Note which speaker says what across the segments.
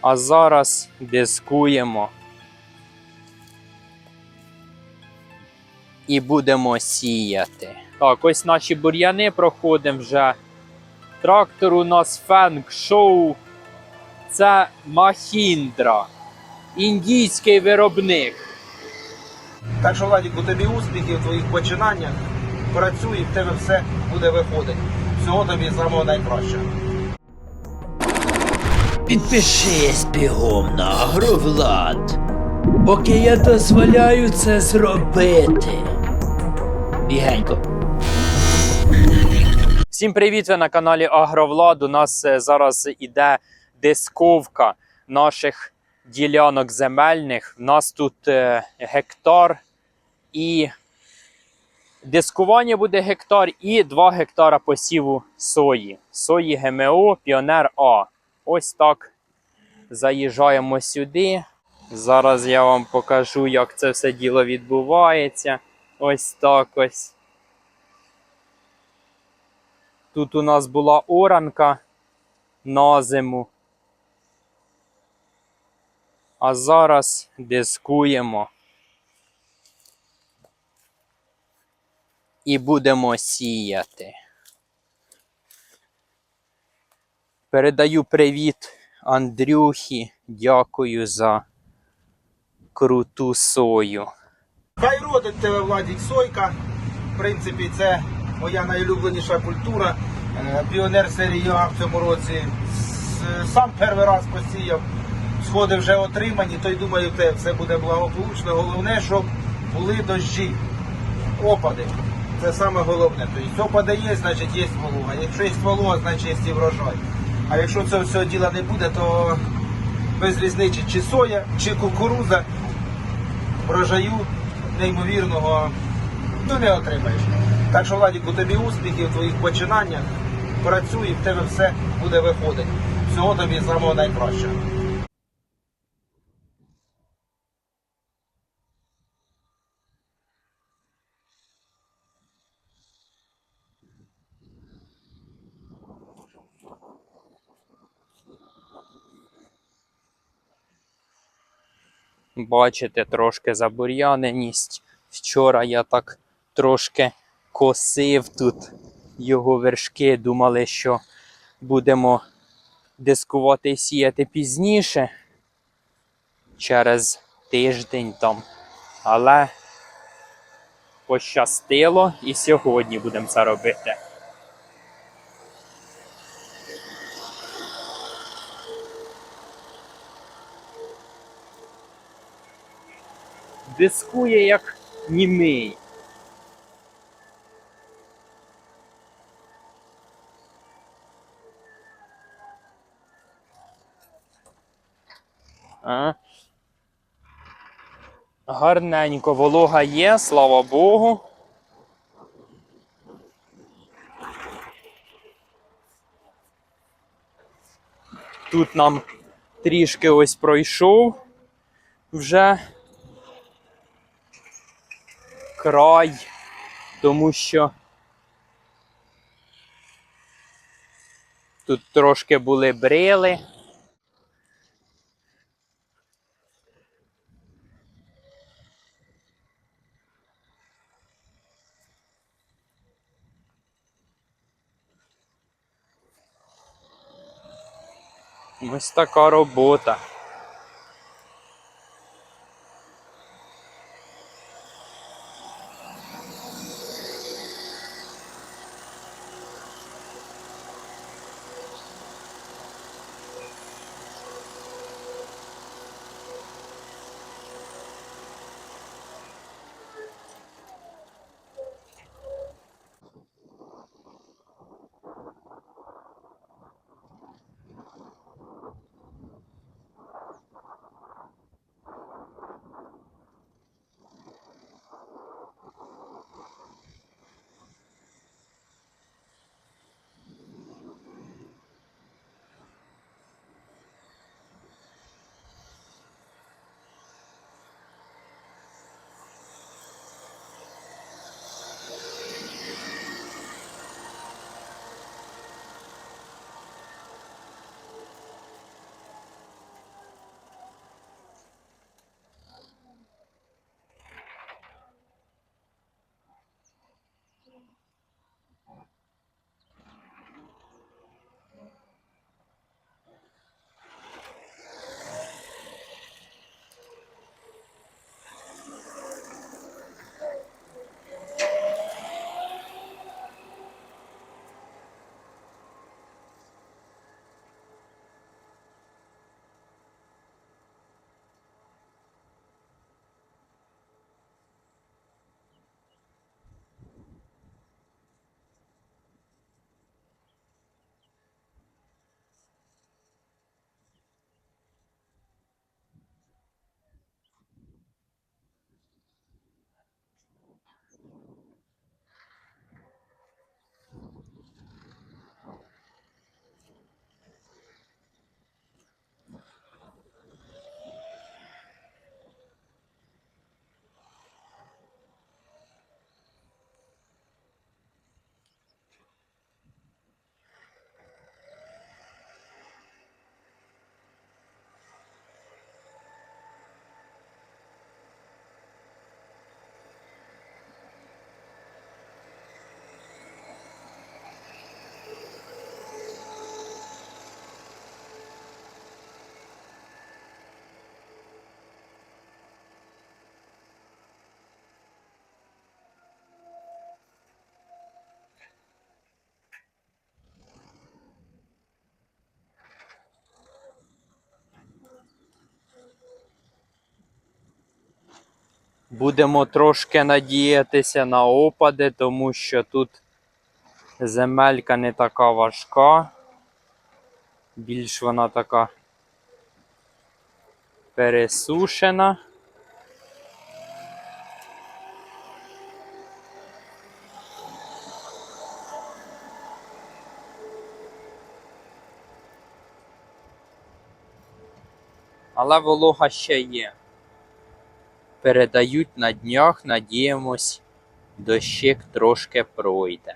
Speaker 1: А зараз дискуємо. І будемо сіяти. Так, ось наші бур'яни проходимо вже. Трактор у нас Фенг Шоу. Це Махіндра. Індійський виробник.
Speaker 2: Так що, Владіку, тобі успіхів в твоїх починаннях. Працюй, і в тебе все буде виходити. Всього тобі самого найкращого.
Speaker 3: Підпишись бігом на Агровлад, поки я дозволяю це зробити. Бігенько.
Speaker 1: Всім привіт! Ви на каналі Агровлад. У нас е, зараз іде дисковка наших ділянок земельних. У нас тут е, гектар і дискування буде гектар і 2 гектара посіву сої. Сої ГМО Піонер А. Ось так заїжджаємо сюди. Зараз я вам покажу, як це все діло відбувається. Ось так ось. Тут у нас була оранка на зиму. А зараз дискуємо. І будемо сіяти. Передаю привіт Андрюхі. Дякую за круту сою.
Speaker 2: Хай родить тебе, Владік, сойка. В принципі, це моя найулюбленіша культура. Е, Піонер серії А в цьому році. Сам перший раз посіяв. Сходи вже отримані, то й думаю, те все буде благополучно. Головне, щоб були дощі, опади. Це саме головне. Тобто опади є, значить є волога. Якщо є волога, значить є і врожай. А якщо цього всього діла не буде, то без різниці чи соя, чи кукуруза врожаю неймовірного ну, не отримаєш. Так що, Владіку, тобі успіхів твоїх починаннях. Працюй, і в тебе все буде виходити. Всього тобі самого найкращого.
Speaker 1: Бачите, трошки забур'яненість. Вчора я так трошки косив тут його вершки. Думали, що будемо дискувати і сіяти пізніше, через тиждень там. Але пощастило і сьогодні будемо це робити. Дискує як німий. А? Гарненько волога є, слава Богу. Тут нам трішки ось пройшов вже край, тому що тут трошки були брили. Ось така робота. Будемо трошки надіятися на опади, тому що тут земелька не така важка. Більш вона така пересушена. Але волога ще є. Передають на днях, надіємось, дощик трошки пройде.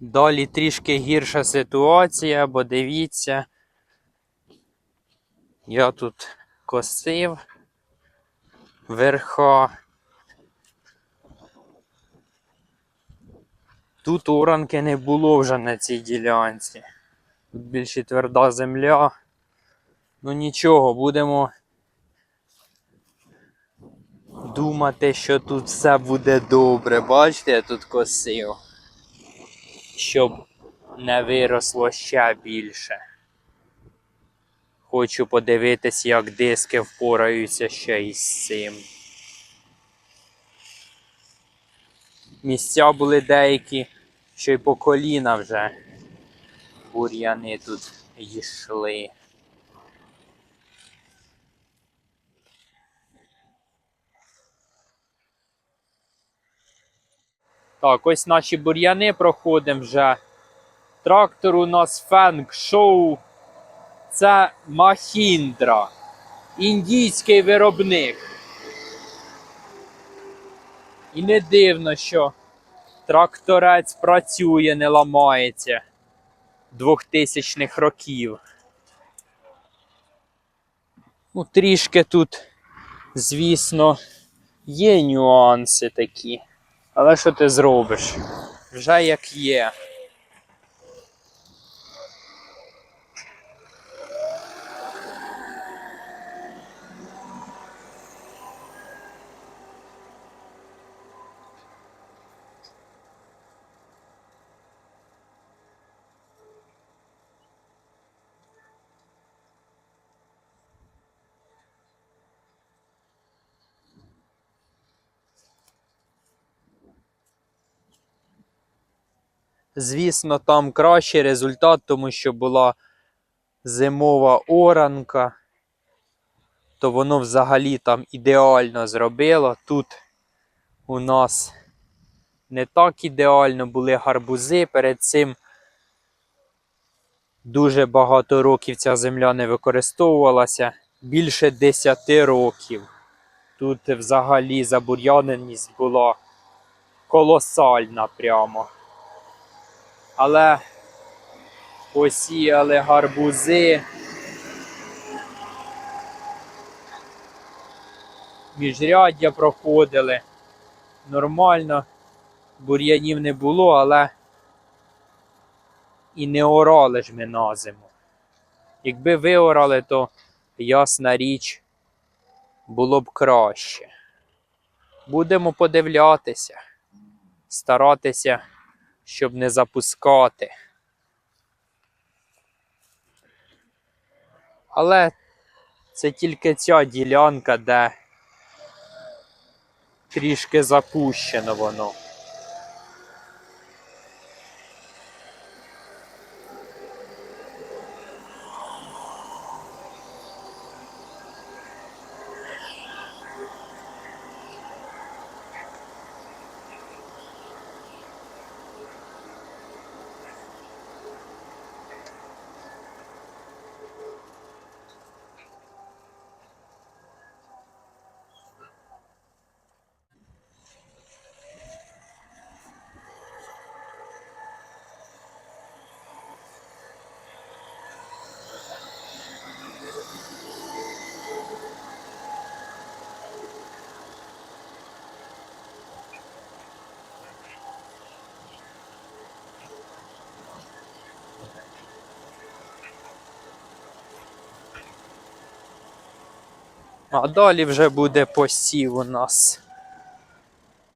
Speaker 1: Далі трішки гірша ситуація, бо дивіться, я тут косив верха. Тут оранки не було вже на цій ділянці. Тут більше тверда земля. Ну нічого, будемо думати, що тут все буде добре. Бачите, я тут косив щоб не виросло ще більше. Хочу подивитись, як диски впораються ще із цим. Місця були деякі, що й по коліна вже бур'яни тут йшли. Так, ось наші бур'яни проходимо вже. Трактор у нас Фенг Шоу. Це Махіндра. Індійський виробник. І не дивно, що тракторець працює, не ламається 2000-х років. Ну, трішки тут, звісно, є нюанси такі. Але що ти зробиш? Вже як є. Звісно, там кращий результат, тому що була зимова оранка, то воно взагалі там ідеально зробило. Тут у нас не так ідеально були гарбузи. Перед цим дуже багато років ця земля не використовувалася. Більше 10 років. Тут взагалі забур'яненість була колосальна прямо. Але посіяли гарбузи. Міжряддя проходили. Нормально бур'янів не було, але і не орали ж ми на зиму. Якби виорали, то ясна річ було б краще. Будемо подивлятися, старатися, щоб не запускати. Але це тільки ця ділянка, де трішки запущено воно. А далі вже буде посів у нас.